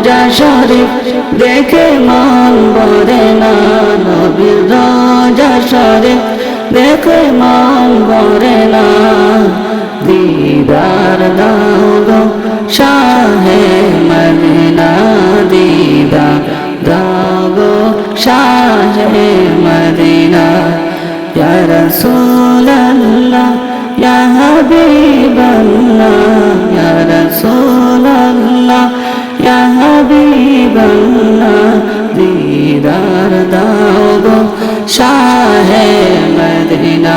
রাজা শরীফ দেখে মন ভরে না। নবীর রাজা শরীফ দেখে মন ভরে না। দিদার দাও গো শাহে মদিনা, দিদার দাও গো শাহে মদিনা। ইয়া রাসূলুল্লাহ, ইয়া হাবিবাল্লাহ, ইয়া ইয়া হাবিবাল্লাহ, দিদার দাও গো। শাহে মদিনা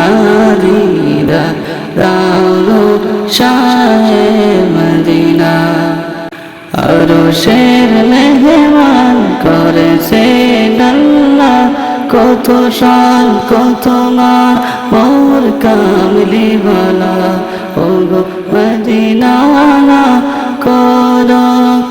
দিদার দাও গো। শাহে মদিনা। আরও শের মেহমান করেছে আল্লাহ কত সাল কত মা মোর কামলি বালা। ও গো কর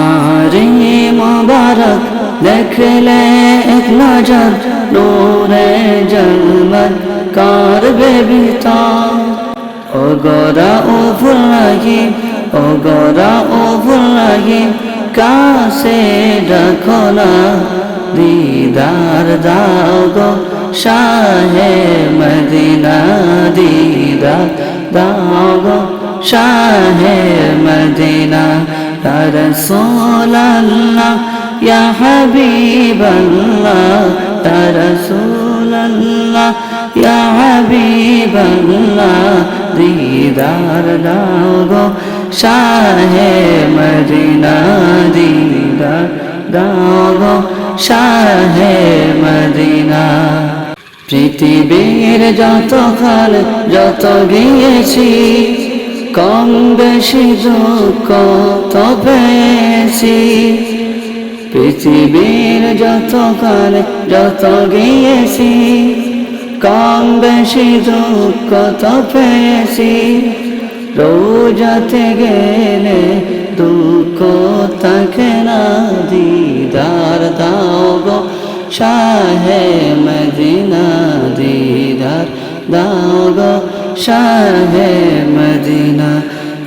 জারে মুবারক দেখলে এক নজর নূরে জলমত করবে বিতান ও গোরা ও ফুলাহি ও গোরা ও ফুলাহি কাছে রাখো না দিদার দাও গো শাহে মদিনা দিদার দাও গো শাহে মদিনা رسول الله يا حبيب الله يا رسول الله يا حبيب الله দিদার দাও গো শাহে মদিনা দিদার দাও গো শাহে মদিনা পৃথিবীর যত কাল যত গিয়েছি কম বেশি দুঃখ তো পেয়েছি পৃথিবীর যত কাল যত গিয়েছি, কম বেশি দুঃখ তো পেয়েছি রোজাতে গেলে দুঃখ থাকে না দিদার দাও গো। শাহে মদিনা দিদার দাও شاب مدینہ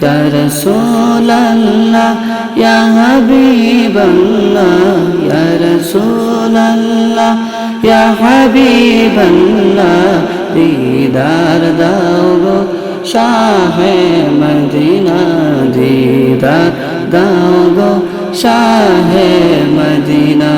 یا رسول اللہ یا حبیب اللہ یا رسول اللہ یا حبیب اللہ دیدار داؤ گو شاہ مدینہ دیدار داؤ گو شاہ مدینہ